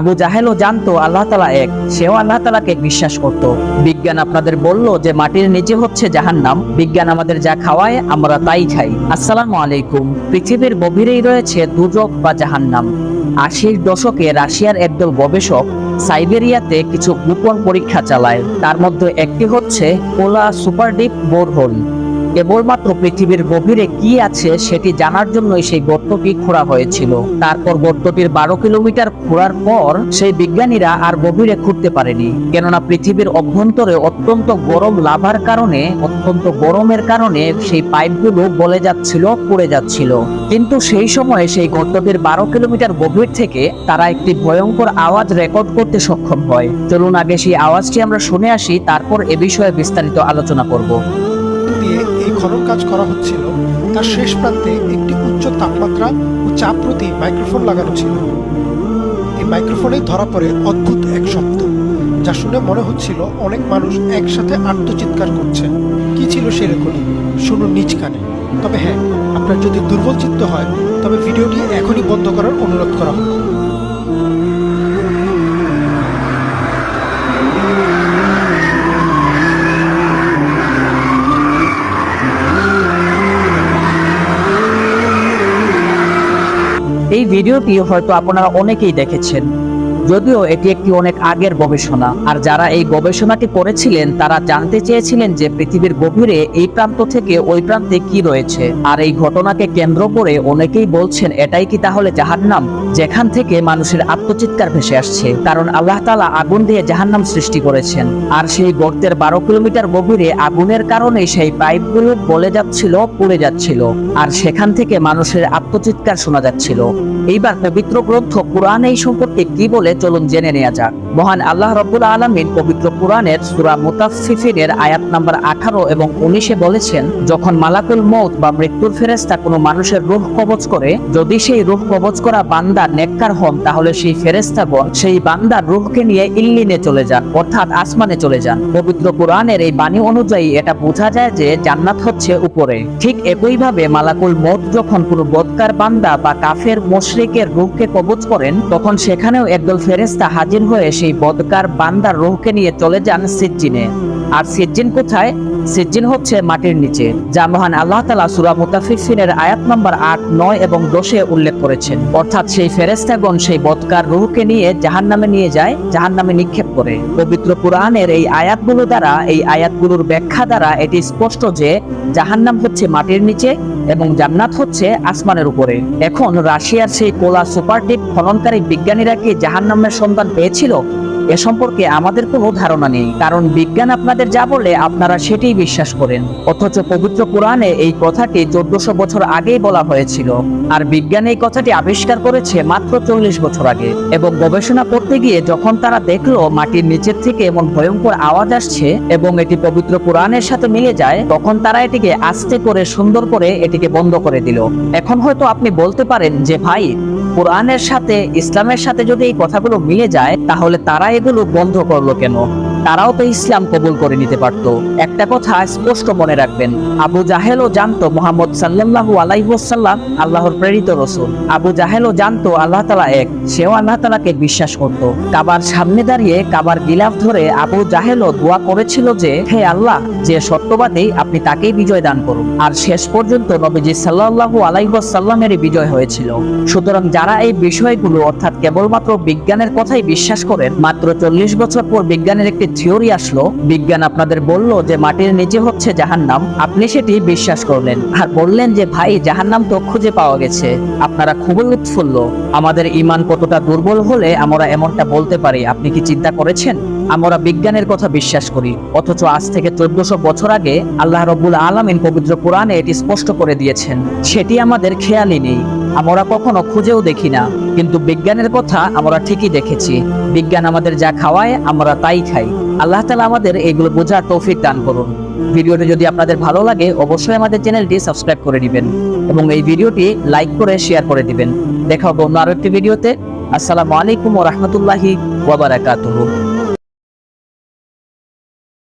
আবু জাহেলও জানতো আল্লাহ তালা এক, সেও আল্লাহ তালাকে বিশ্বাস করত। বিজ্ঞান আপনাদের বলল যে মাটির নিচে হচ্ছে জাহান্নাম, বিজ্ঞান আমাদের যা খাওয়ায় আমরা তাই খাই। আসসালামু আলাইকুম। পৃথিবীর গভীরেই রয়েছে দুজক বা জাহান্নাম। আশির দশকে রাশিয়ার একদল গবেষক সাইবেরিয়াতে কিছু গোপন পরীক্ষা চালায়। তার মধ্যে একটি হচ্ছে কোলা সুপারডিপ বোরহোল। কেবলমাত্র পৃথিবীর গভীরে কি আছে সেটি জানার জন্যই সেই গর্তটি খোঁড়া হয়েছিল। তারপর গর্তটির বারো কিলোমিটার খোঁড়ার পর সেই বিজ্ঞানীরা আর গভীরে খুঁড়তে পারেনি। কেননা পৃথিবীর অভ্যন্তরে অত্যন্ত গরম লাভার কারণে, অত্যন্ত গরমের কারণে সেই পাইপগুলো গলে যাচ্ছিল, পড়ে যাচ্ছিল। কিন্তু সেই সময়ে সেই গর্তটির বারো কিলোমিটার গভীর থেকে তারা একটি ভয়ঙ্কর আওয়াজ রেকর্ড করতে সক্ষম হয়। চলুন আগে সেই আওয়াজটি আমরা শুনে আসি, তারপর এ বিষয়ে বিস্তারিত আলোচনা করব। কাজ করা হচ্ছিল। তার শেষ প্রান্তে একটি উচ্চ তাপমাত্রা ও চাপ প্রতি মাইক্রোফোন লাগানো ছিল। এই মাইক্রোফোনেই ধরা পড়ে অদ্ভুত এক শব্দ, যা শুনে মনে হচ্ছিল অনেক মানুষ একসাথে আত্মচিৎকার করছে। কি ছিল সে রেকর্ডিং? শুনুন নিজ কানে। তবে হ্যাঁ আপনার যদি দুর্বল চিত্ত হয়, তবে ভিডিওটি এখনই বন্ধ এই ভিডিওটি হয়তো আপনারা অনেকেই দেখেছেন। যদিও এটি একটি অনেক আগের গবেষণা, আর যারা এই গবেষণাটি করেছিলেন তারা জানতে চেয়েছিলেন যে পৃথিবীর গভীরে এই প্রান্ত থেকে ওই প্রান্তে কি রয়েছে। আর এই ঘটনাকে কেন্দ্র করে অনেকেই বলছেন, এটাই কি তাহলে জাহান্নাম? যেখান থেকে মানুষের আত্মচিৎকার ভেসে আসছে। কারণ আল্লাহ তালা আগুন দিয়ে জাহান্নাম সৃষ্টি করেছেন। আর সেই গর্তের বারো কিলোমিটার গভীরে আগুনের কারণে সেই পাইপগুলো গলে যাচ্ছিল, পুড়ে যাচ্ছিল। আর সেখান থেকে মানুষের আত্মচিৎকার শোনা যাচ্ছিল। এইবার পবিত্র গ্রন্থ কোরআন এই সম্পর্কে কি বলে চলুন জেনে নেওয়া যাক। মহান আল্লাহ রব্বুল আলমিন পবিত্র কোরআনের সুরা মুতাফিফিনের আয়াত নাম্বার আঠারো এবং উনিশে বলেছেন, যখন মালাকুল মৌত বা মৃত্যুর ফেরেস্তা কোনো মানুষের রূহ কবজ করে, যদি সেই রূহ কবজ করা বান্দা নেককার হন, তাহলে সেই ফেরেস্তাগণ সেই বান্দার রূহকে নিয়ে ইল্লিনে চলে যান, অর্থাৎ আসমানে চলে যান। পবিত্র কোরআনের এই বাণী অনুযায়ী এটা বোঝা যায় যে জান্নাত হচ্ছে উপরে। ঠিক একইভাবে মালাকুল মৌত যখন কোনো বদকার বান্দা বা কাফের মুশরিকের রূহকে কবজ করেন, তখন সেখানেও একদল ফেরেস্তা হাজির হয়ে সেই বদকার বান্দার রোহকে নিয়ে চলে যান সিজ্জিনে। আর সিজ্জিন কোথায়? সিজ্জিন হচ্ছে মাটির নিচে, যা মহান আল্লাহ তালা সুরা মুতাফিফিনের আয়াত নম্বর আট, নয় এবং দশে উল্লেখ করেছেন। অর্থাৎ সেই ফেরেস্তাগণ সেই বদকার রুহকে নিয়ে জাহান নামে নিয়ে যায় জাহান নামে নিক্ষেপ করে। পবিত্র কোরআনের এই আয়াতগুলো দ্বারা, এই আয়াতগুলোর ব্যাখ্যা দ্বারা এটি স্পষ্ট যে জাহান্নাম হচ্ছে মাটির নিচে এবং জান্নাত হচ্ছে আসমানের উপরে। এখন রাশিয়ার সেই কোলা সুপারটিপ খননকারী বিজ্ঞানীরা কি জাহান্নামের সন্ধান পেয়েছিল? এ সম্পর্কে আমাদের কোনো ধারণা নেই, কারণ বিজ্ঞান আপনাদের যা বলে আপনারা সেটাই বিশ্বাস করেন। অথচ পবিত্র কোরআনে এই কথাটি চোদ্দশো বছর আগেই বলা হয়েছিল, আর বিজ্ঞান এই কথাটি আবিষ্কার করেছে মাত্র চল্লিশ বছর আগে। এবং গবেষণা করতে গিয়ে যখন তারা দেখল মাটির নিচের থেকে এমন ভয়ঙ্কর আওয়াজ আসছে এবং এটি পবিত্র কোরআনের সাথে মিলে যায়, তখন তারা এটিকে আস্তে করে সুন্দর করে এটিকে বন্ধ করে দিল। এখন হয়তো আপনি বলতে পারেন যে, ভাই কোরআনের সাথে, ইসলামের সাথে যদি এই কথাগুলো মিলে যায়, তাহলে তারা এগুলো বন্ধ করল কেন? তারাও তো ইসলাম কবুল করে নিতে পারত। একটা কথা স্পষ্ট মনে রাখবেন, আবু জাহেলও জানতো মোহাম্মদ সাল্লাল্লাহু আলাইহাল্লাম আল্লাহর প্রেরিত রসুল। আবু জাহেলও জানতো আল্লাহ তালা এক, সেও আল্লাহ তালাকে বিশ্বাস করত। কাবার সামনে দাঁড়িয়ে কাবার গিলাফ ধরে আবু জাহেলও দোয়া করেছিল যে, হে আল্লাহ, যে সত্যবাদী আপনি তাকেই বিজয় দান করুন। আর শেষ পর্যন্ত নবীজি সাল্লাল্লাহু আলাইহাল্লামেরই বিজয় হয়েছিল। সুতরাং যারা এই বিষয়গুলো অর্থাৎ কেবলমাত্র বিজ্ঞানের কথাই বিশ্বাস করেন, মাত্র চল্লিশ বছর পর বিজ্ঞানের একটি থিওরি আসলো, বিজ্ঞান আপনাদের বলল যে মাটির নিচে হচ্ছে জাহান্নাম। আপনি সেটি বিশ্বাস করলেন। আর বললেন যে, ভাই, জাহান্নাম তো খুঁজে পাওয়া গেছে। আপনারা খুবই উৎফুল্ল। আমাদের ইমান কতটা দুর্বল হলে আমরা এমনটা বলতে পারি। আপনি কি চিন্তা করেছেন? আমরা বিজ্ঞানের কথা বিশ্বাস করি। অথচ আজ থেকে চোদ্দশো বছর আগে আল্লাহ রব্বুল আলমিন পবিত্র কোরআনে এটি স্পষ্ট করে দিয়েছেন। সেটি আমাদের খেয়ালই নেই। আমরা কখনো খুঁজেও দেখি না। কিন্তু বিজ্ঞানের কথা আমরা ঠিকই দেখেছি। বিজ্ঞান আমাদের যা খাওয়ায়, আমরা তাই খাই। আল্লাহ তালা আমাদের এগুলো বোঝার তৌফিক দান করুন। ভিডিওটি যদি আপনাদের ভালো লাগে, অবশ্যই আমাদের চ্যানেলটি সাবস্ক্রাইব করে দিবেন এবং এই ভিডিওটি লাইক করে শেয়ার করে দিবেন। দেখা হবে অন্য আরও একটি ভিডিওতে। আসসালামু আলাইকুম ও রহমতুল্লাহি ওয়াবারাকাতুহু